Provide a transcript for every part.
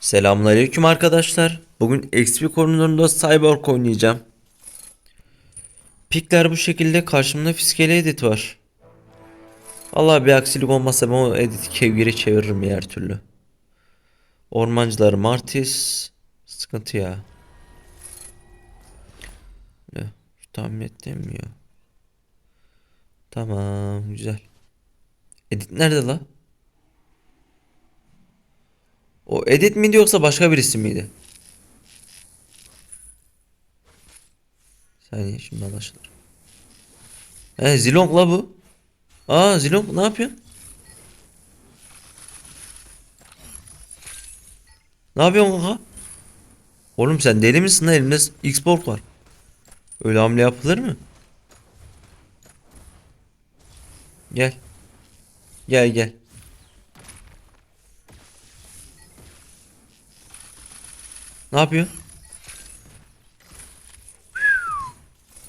Selamünaleyküm arkadaşlar. Bugün XP koridorunda Cyborg oynayacağım. Pikler bu şekilde karşımda fiskeli edit var. Allah bir aksilik olmazsa ben o editi kevgire çeviririm her türlü. Ormancılar Martis sıkıntı ya. Ne? Tahmin ettiğim ya. Tamam güzel. Edit nerede la? O Edit miydi yoksa başka birisi miydi? Saniye şimdi anlaşılır. He Zilong la bu. Aa Zilong ne yapıyorsun? Ne yapıyorsun kanka? Oğlum sen deli misin lan elimde Xbox var. Öyle hamle yapılır mı? Gel. Gel gel. Ne yapıyor?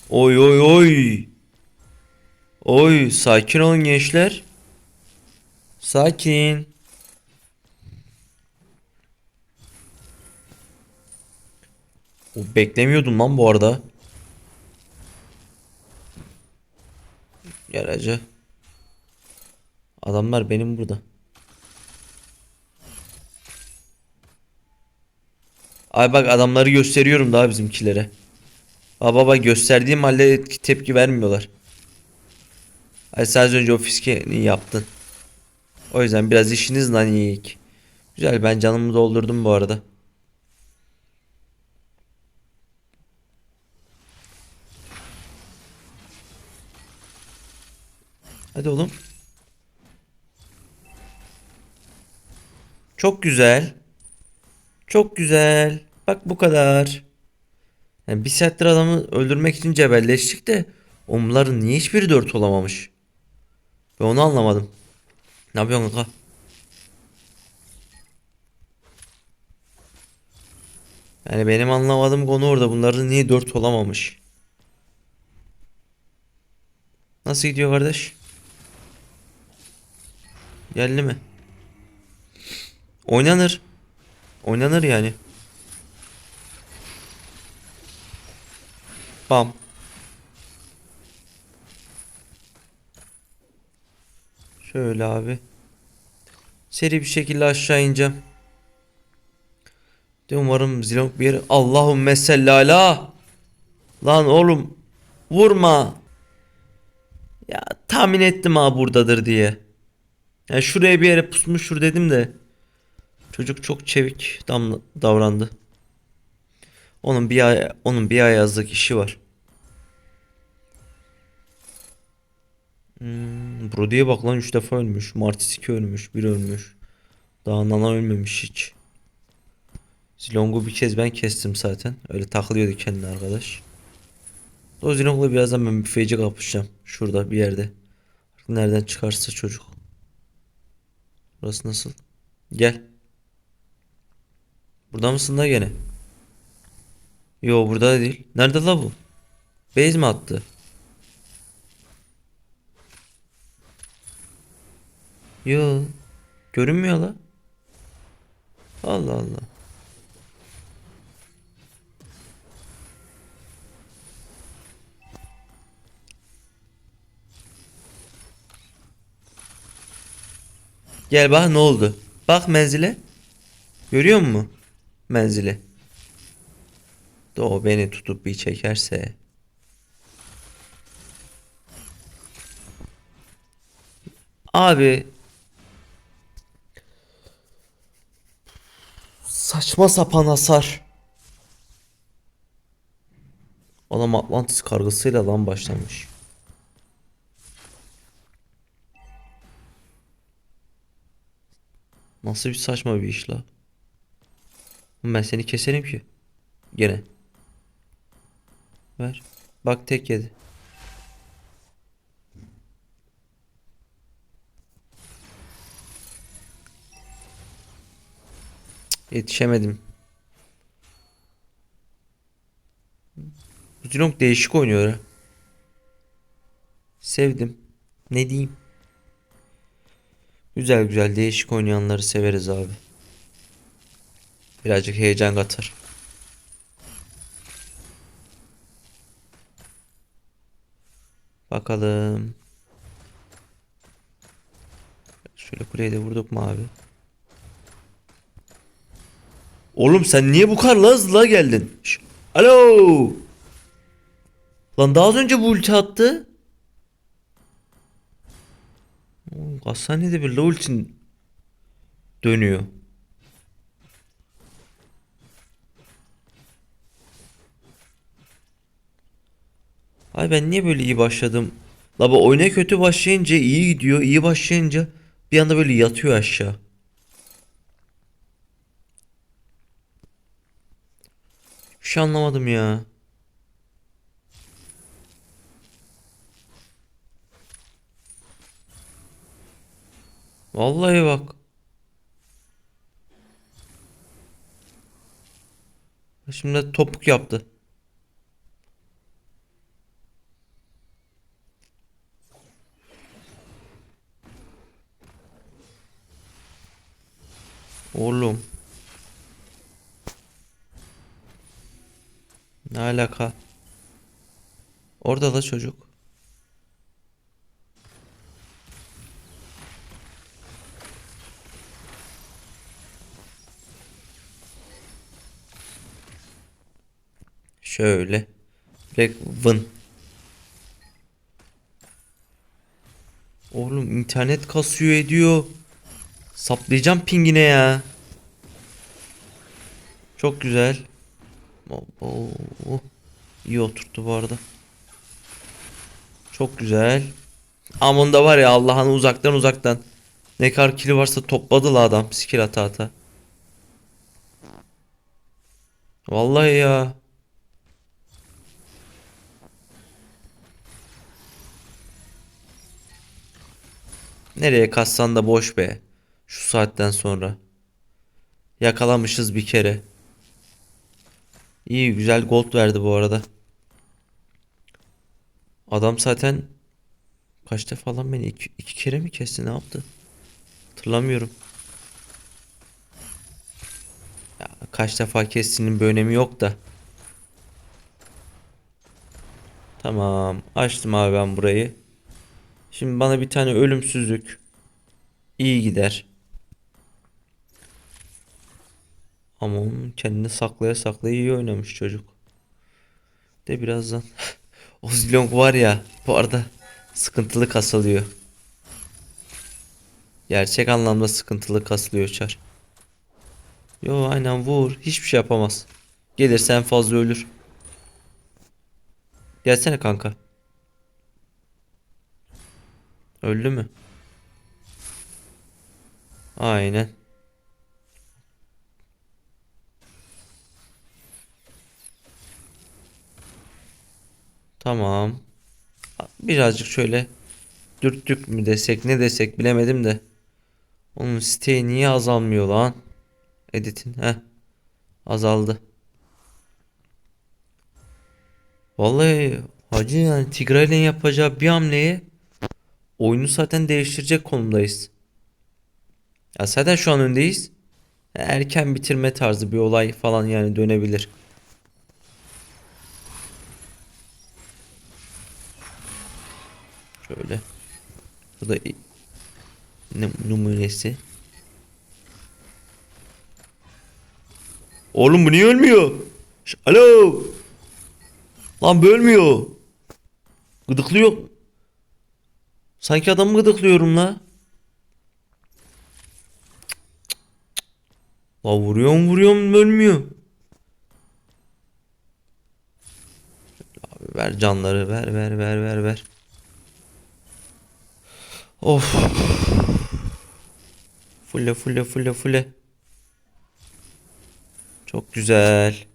Oy oy oy. Oy sakin olun gençler. Sakin. O beklemiyordum lan bu arada. Gel hacı. Adamlar benim burada. Ay bak adamları gösteriyorum daha bizimkilere. Aa baba gösterdiğim halde tepki vermiyorlar. Ay sen az önce o fiskeni yaptın. O yüzden biraz işiniz lan iyi. Güzel ben canımı doldurdum bu arada. Hadi oğlum. Çok güzel. Çok güzel. Bak bu kadar. Yani bir saattir adamı öldürmek için cebelleştik de onların niye hiçbiri dört olamamış? Ben onu anlamadım. Ne yapıyorsun kanka? Yani benim anlamadığım konu orada. Bunların niye dört olamamış? Nasıl gidiyor kardeş? Geldi mi? Oynanır. Oynanır yani. Bam. Şöyle abi. Seri bir şekilde aşağı ineceğim. De umarım Zilong bir yere... Allahümme sellala. Lan oğlum. Vurma. Ya tahmin ettim ha buradadır diye. Yani şuraya bir yere pusmuştur dedim de. Çocuk çok çevik damla, davrandı. Onun bir ay onun bir ay yazlık işi var. Hmm, Brody'ye bak lan 3 defa ölmüş. Martis 2 ölmüş. 1 ölmüş. Daha Nana ölmemiş hiç. Zilong'u bir kez ben kestim zaten. Öyle takılıyordu kendi arkadaş. O Zilong'la birazdan ben bir feci kapışacağım. Şurada bir yerde. Nereden çıkarsa çocuk. Burası nasıl? Gel. Burada mısın da gene? Yo burada da değil. Nerede la bu? Base mi attı? Yo. Görünmüyor la. Allah Allah. Gel bak ne oldu? Bak menzile. Görüyor musun? Menzili. De o beni tutup bir çekerse. Abi. Saçma sapan hasar. Adam Atlantis kargısıyla lan başlamış. Nasıl bir saçma bir iş la? Ben seni keserim ki. Gene. Ver. Bak tek yedi. Yetişemedim. Bu Zilong değişik oynuyor. Sevdim. Ne diyeyim? Güzel güzel değişik oynayanları severiz abi. Birazcık heyecan katar. Bakalım. Şöyle kuleye de vurduk mu abi? Oğlum sen niye bu kadar hızlı geldin? Şş, Alo. Lan daha az önce bu ulti attı. Oğlum, Kaç saniyede bir la ultin dönüyor. Ay ben niye böyle iyi başladım? La bu oyuna kötü başlayınca iyi gidiyor. iyi başlayınca bir anda böyle yatıyor aşağı. Bir şey anlamadım ya. Vallahi bak. Şimdi topuk yaptı. Oğlum. Ne alaka? Orada da çocuk. Şöyle. Black Vın. Oğlum internet kasıyor ediyor. Saplayacağım pingine ya. Çok güzel. Oo, iyi oturttu bu arada. Çok güzel. Amında var ya Allah'ın uzaktan uzaktan. Ne kadar kili varsa topladı la adam skill ata ata. Vallahi ya. Nereye kassan da boş be. Şu saatten sonra. Yakalamışız bir kere. İyi güzel gold verdi bu arada. Adam zaten kaç defa lan beni iki, iki kere mi kesti ne yaptı? Hatırlamıyorum. Ya, kaç defa kestiğinin bir önemi yok da. Tamam açtım abi ben burayı. Şimdi bana bir tane ölümsüzlük iyi gider. Ama kendini saklaya saklaya iyi oynamış çocuk. De birazdan. o Zilong var ya bu arada sıkıntılı kasılıyor. Gerçek anlamda sıkıntılı kasılıyor çar. Yo aynen vur. Hiçbir şey yapamaz. Gelirse en fazla ölür. Gelsene kanka. Öldü mü? Aynen. Tamam. Birazcık şöyle dürttük mü desek ne desek bilemedim de. Onun siteyi niye azalmıyor lan? Edit'in. Heh. Azaldı. Vallahi hacı yani Tigray'ın yapacağı bir hamleye oyunu zaten değiştirecek konumdayız. Ya zaten şu an öndeyiz. Erken bitirme tarzı bir olay falan yani dönebilir. Şöyle. Bu da i- ne numunesi. Oğlum bu niye ölmüyor? Alo. Lan bu ölmüyor. Gıdıklıyor. Sanki adamı gıdıklıyorum la. La vuruyorum vuruyorum ölmüyor. Abi ver canları ver ver ver ver ver. Of. Fulle fulle fulle fulle. Çok güzel.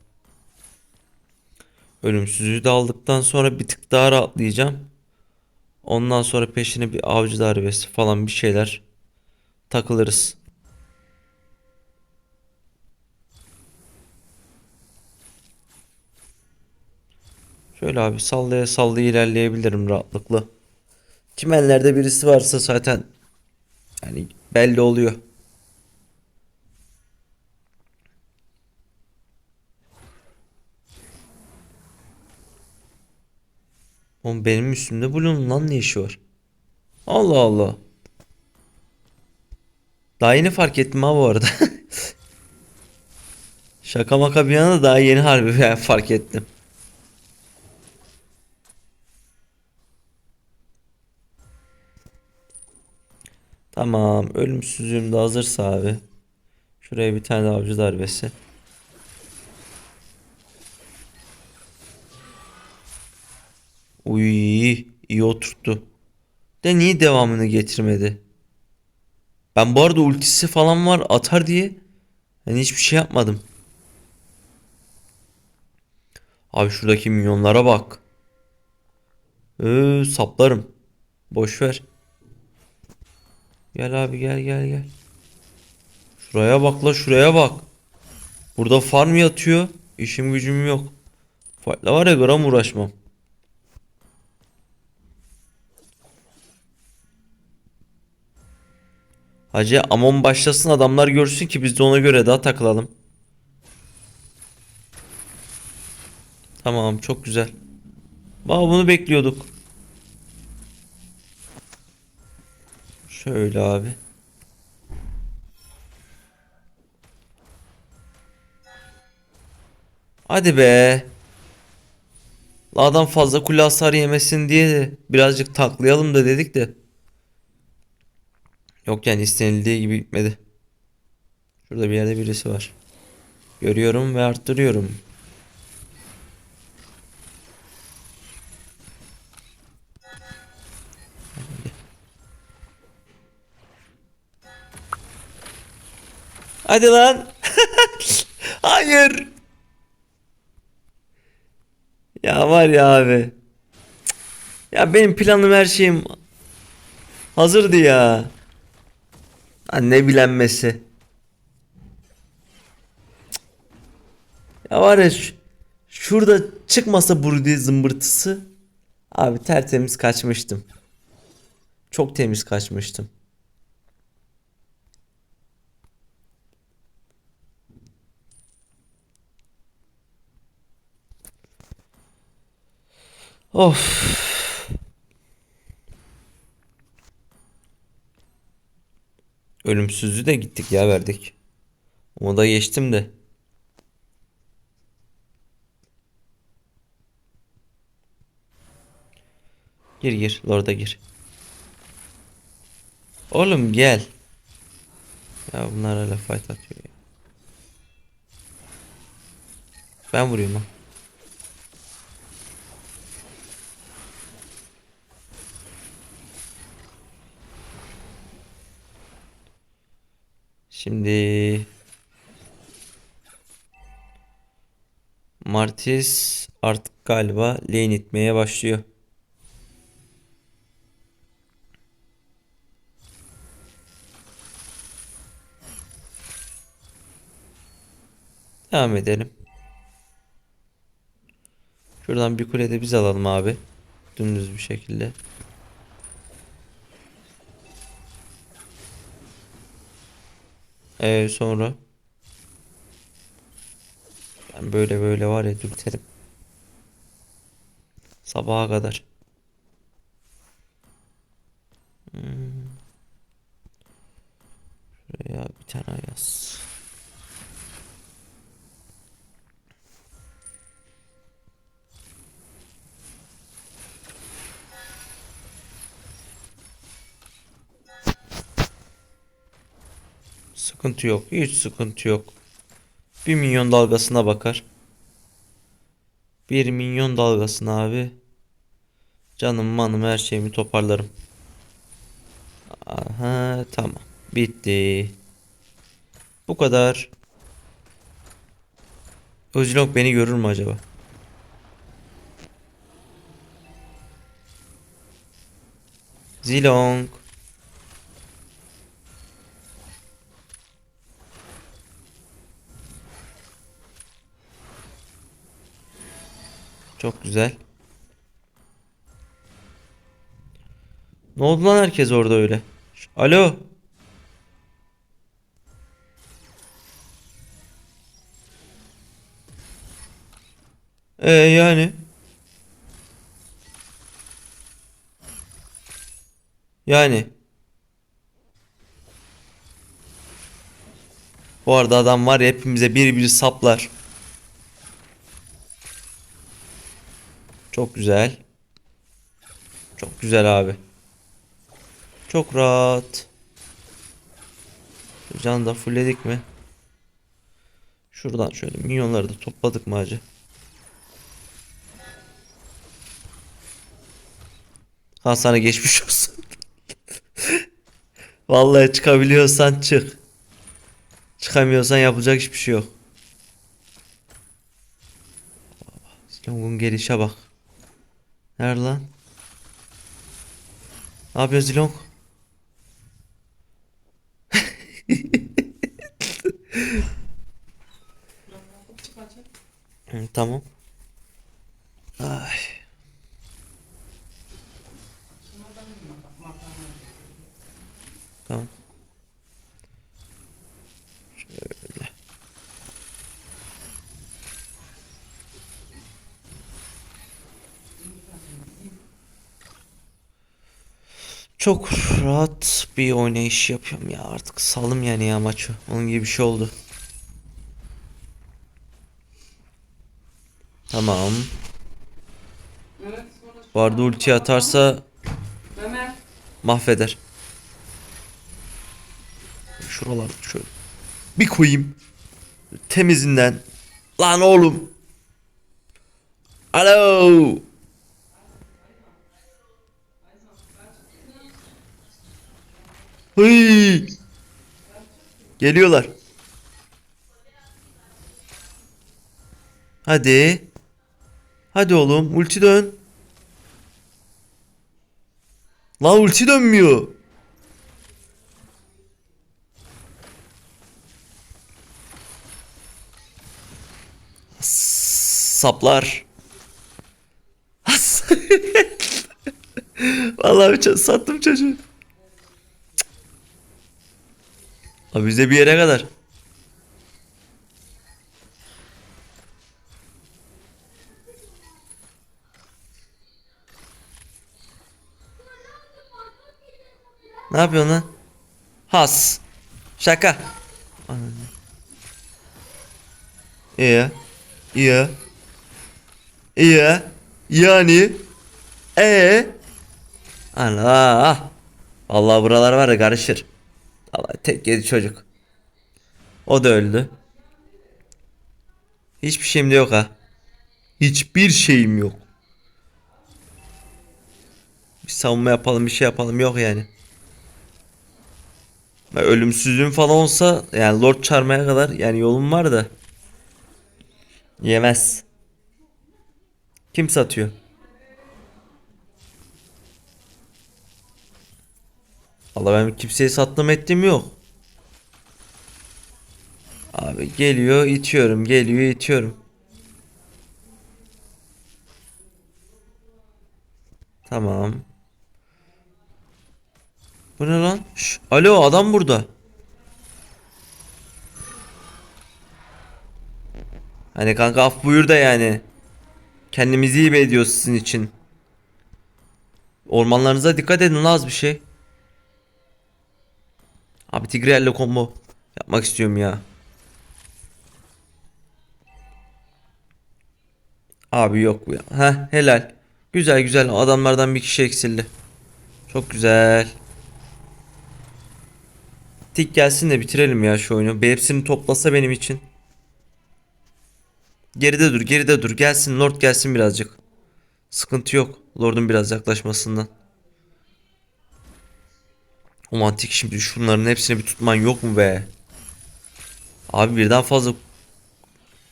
Ölümsüzlüğü de aldıktan sonra bir tık daha rahatlayacağım. Ondan sonra peşine bir avcı darbesi falan bir şeyler takılırız. Şöyle abi sallaya sallaya ilerleyebilirim rahatlıkla. Çimenlerde birisi varsa zaten yani belli oluyor. Oğlum benim üstümde Blue'nun lan ne işi var? Allah Allah. Daha yeni fark ettim ha bu arada. Şaka maka bir yana daha yeni harbi fark ettim. Tamam. Ölümsüzlüğüm de hazırsa abi. Şuraya bir tane avcı darbesi. Uy, iyi oturttu. De niye devamını getirmedi? Ben bu arada ultisi falan var atar diye. Yani hiçbir şey yapmadım. Abi şuradaki milyonlara bak. Ee, saplarım. Boş ver. Gel abi gel gel gel. Şuraya bak la şuraya bak. Burada farm yatıyor. İşim gücüm yok. Fight'la var ya gram uğraşmam. Hacı Amon başlasın adamlar görsün ki biz de ona göre daha takılalım. Tamam çok güzel. Bak bunu bekliyorduk. Şöyle abi. Hadi be. Adam fazla kule hasar yemesin diye de birazcık taklayalım da dedik de. Yok yani istenildiği gibi gitmedi. Şurada bir yerde birisi var. Görüyorum ve arttırıyorum. Hadi lan. Hayır. Ya var ya abi. Ya benim planım her şeyim hazırdı ya. Lan ne bilenmesi. Ya var ya şu- şurada çıkmasa Brudi zımbırtısı. Abi tertemiz kaçmıştım. Çok temiz kaçmıştım. Of. Ölümsüzlüğü de gittik ya verdik. Onu da geçtim de. Gir gir. Lord'a gir. Oğlum gel. Ya bunlar hala fight atıyor ya. Ben vuruyorum ha. Şimdi Martis artık galiba lane itmeye başlıyor. Devam edelim. Şuradan bir kulede biz alalım abi. Dümdüz bir şekilde. Ee, sonra ben böyle böyle var ya dürterim. Sabaha kadar. Hmm. Şuraya bir tane yaz. Sıkıntı yok. Hiç sıkıntı yok. Bir milyon dalgasına bakar. Bir milyon dalgasına abi. Canım manım her şeyimi toparlarım. Aha tamam. Bitti. Bu kadar. Özilok beni görür mü acaba? Zilong. Çok güzel. Ne oldu lan herkes orada öyle? Alo. Ee yani. Yani. Bu arada adam var ya hepimize bir bir saplar. Çok güzel. Çok güzel abi. Çok rahat. Canı da fullledik mi? Şuradan şöyle minyonları da topladık mı hacı? Ha sana geçmiş olsun. Vallahi çıkabiliyorsan çık. Çıkamıyorsan yapacak hiçbir şey yok. Zilong'un gelişe bak. Nerede lan? Ne yapıyorsun Zilong? Tamam. Çok rahat bir oynayış yapıyorum ya artık salım yani ya maçı. Onun gibi bir şey oldu. Tamam. Bu arada ulti atarsa mahveder. Şuralar şöyle. Bir koyayım. Temizinden. Lan oğlum. Alo. Hıy. Geliyorlar. Hadi. Hadi oğlum ulti dön. Lan ulti dönmüyor. Saplar. Vallahi sattım çocuğu. Cık. Abi bize bir yere kadar. Ne yapıyorsun lan? Has. Şaka. İyi. İyi. İyi. Yani. E. Allah. Allah buralar var ya karışır. Tek yedi çocuk. O da öldü. Hiçbir şeyim de yok ha. Hiçbir şeyim yok. Bir savunma yapalım bir şey yapalım yok yani. Ya Ölümsüzlüğüm falan olsa yani Lord çarmaya kadar yani yolum var da. Yemez. Kim satıyor? Allah ben kimseye sattım ettim yok. Abi geliyor itiyorum geliyor itiyorum. Tamam. Bu ne lan? Şş, alo adam burada. Hani kanka af buyur da yani. Kendimizi iyi ediyoruz sizin için. Ormanlarınıza dikkat edin az bir şey. Abi Tigreal'le combo yapmak istiyorum ya. Abi yok bu ya. Heh helal. Güzel güzel adamlardan bir kişi eksildi. Çok güzel. Tik gelsin de bitirelim ya şu oyunu. Bir hepsini toplasa benim için. Geride dur, geride dur. Gelsin, Lord gelsin birazcık. Sıkıntı yok. Lord'un biraz yaklaşmasından. Ulan Tik şimdi şunların hepsini bir tutman yok mu be? Abi birden fazla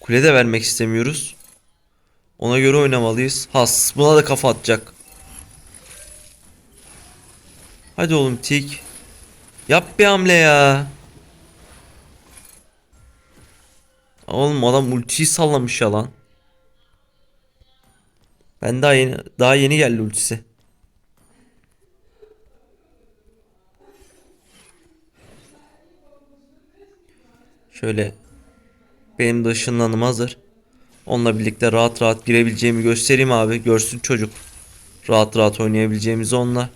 kule de vermek istemiyoruz. Ona göre oynamalıyız. Has, buna da kafa atacak. Hadi oğlum Tik. Yap bir hamle ya. Oğlum adam ultiyi sallamış ya. Ben daha yeni daha yeni geldi ultisi. Şöyle benim de ışınlanım hazır. Onunla birlikte rahat rahat girebileceğimi göstereyim abi. Görsün çocuk. Rahat rahat oynayabileceğimizi onunla.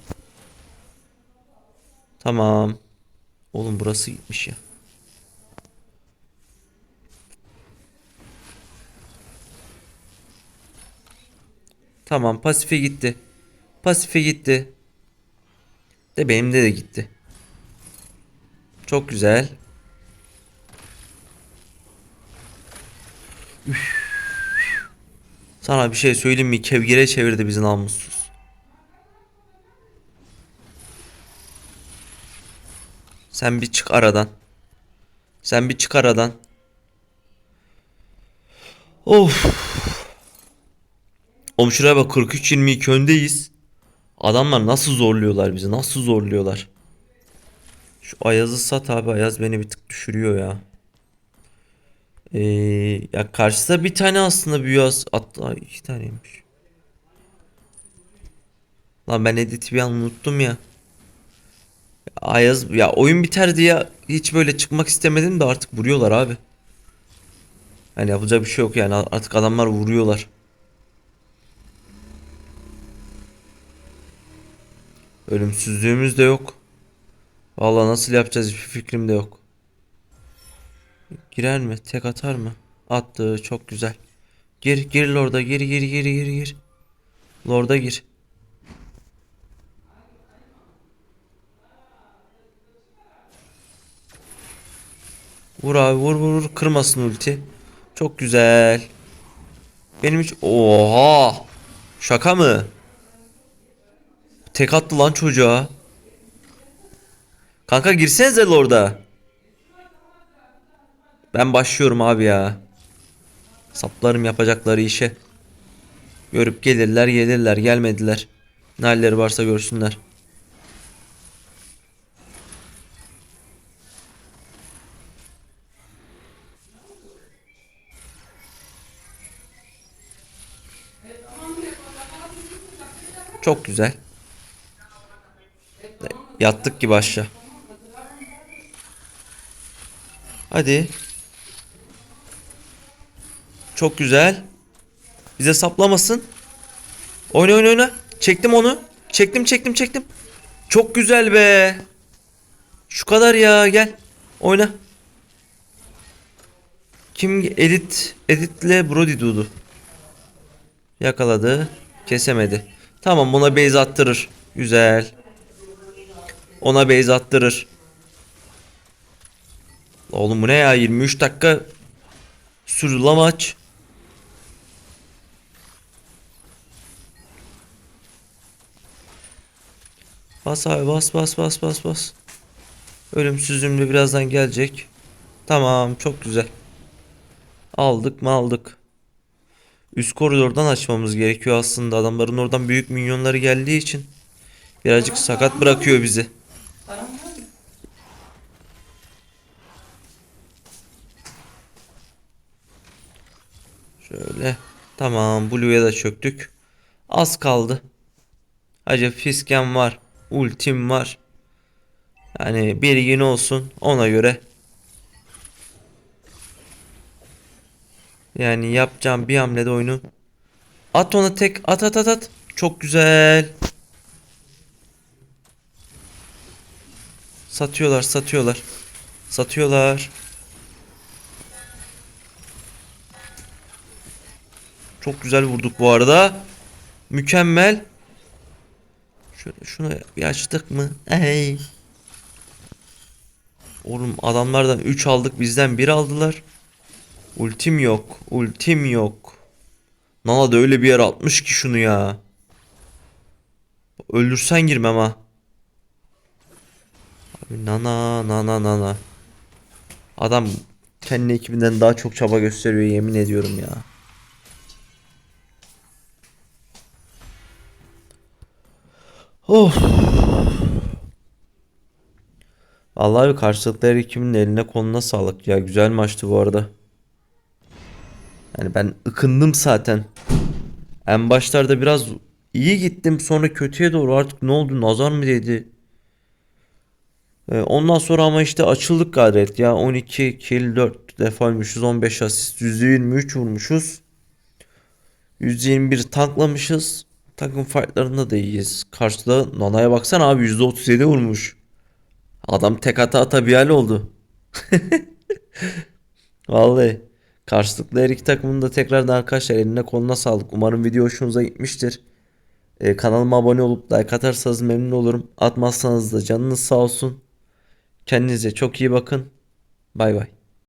Tamam. Oğlum burası gitmiş ya. Tamam pasife gitti. Pasife gitti. De benim de de gitti. Çok güzel. Üf. Sana bir şey söyleyeyim mi? Kevgire çevirdi bizi namussuz. Sen bir çık aradan. Sen bir çık aradan. Of. Oğlum şuraya bak 43-22 öndeyiz. Adamlar nasıl zorluyorlar bizi? Nasıl zorluyorlar? Şu Ayaz'ı sat abi. Ayaz beni bir tık düşürüyor ya. Ee, ya karşıda bir tane aslında büyü az hatta iki taneymiş. Lan ben editi bir an unuttum ya. Ayaz ya oyun biter diye hiç böyle çıkmak istemedim de artık vuruyorlar abi. Yani yapacak bir şey yok yani artık adamlar vuruyorlar. Ölümsüzlüğümüz de yok. Vallahi nasıl yapacağız hiçbir fikrim de yok. Girer mi? Tek atar mı? Attı. Çok güzel. Gir, gir Lord'a. Gir, gir, gir, gir, gir. Lord'a gir. Vur abi vur vur vur. Kırmasın ulti. Çok güzel. Benim hiç... Oha! Şaka mı? Tek attı lan çocuğa. Kanka girsenize Lord'a. Ben başlıyorum abi ya. Saplarım yapacakları işe. Görüp gelirler gelirler gelmediler. Ne halleri varsa görsünler. Çok güzel. Yattık gibi aşağı. Hadi. Çok güzel. Bize saplamasın. Oyna oyna oyna. Çektim onu. Çektim çektim çektim. Çok güzel be. Şu kadar ya gel. Oyna. Kim edit editle Brody Dudu. Yakaladı. Kesemedi. Tamam ona base attırır. Güzel. Ona base attırır. Oğlum bu ne ya 23 dakika sürdü la maç. Bas abi bas bas bas bas bas. Ölümsüzlüğüm de birazdan gelecek. Tamam çok güzel. Aldık mı aldık. Üst koridordan açmamız gerekiyor aslında. Adamların oradan büyük minyonları geldiği için birazcık sakat bırakıyor bizi. Şöyle. Tamam Blue'ya da çöktük. Az kaldı. Hacı fiskem var. Ultim var. Yani bilgin olsun ona göre. Yani yapacağım bir hamlede oyunu. At ona tek at at at at. Çok güzel. Satıyorlar satıyorlar. Satıyorlar. Çok güzel vurduk bu arada. Mükemmel. Şöyle şunu bir açtık mı? Ey. Oğlum adamlardan 3 aldık bizden 1 aldılar. Ultim yok. Ultim yok. Nana da öyle bir yer atmış ki şunu ya. Öldürsen girmem ha. Abi nana nana nana. Adam kendi ekibinden daha çok çaba gösteriyor yemin ediyorum ya. Of. Vallahi bir karşılıklı her ikiminin eline koluna sağlık ya. Güzel maçtı bu arada. Yani ben ıkındım zaten. En başlarda biraz iyi gittim. Sonra kötüye doğru artık ne oldu? Nazar mı dedi? Ee, ondan sonra ama işte açıldık gayret ya. 12 kill 4 defa ölmüşüz. 15 asist. %23 vurmuşuz. 121 tanklamışız. Takım fightlarında da iyiyiz. Karşıda Nana'ya baksana abi %37 vurmuş. Adam tek ata ata oldu. Vallahi. Karşılıklı her iki takımın da tekrardan arkadaşlar eline koluna sağlık. Umarım video hoşunuza gitmiştir. Ee, kanalıma abone olup like atarsanız memnun olurum. Atmazsanız da canınız sağ olsun. Kendinize çok iyi bakın. Bay bay.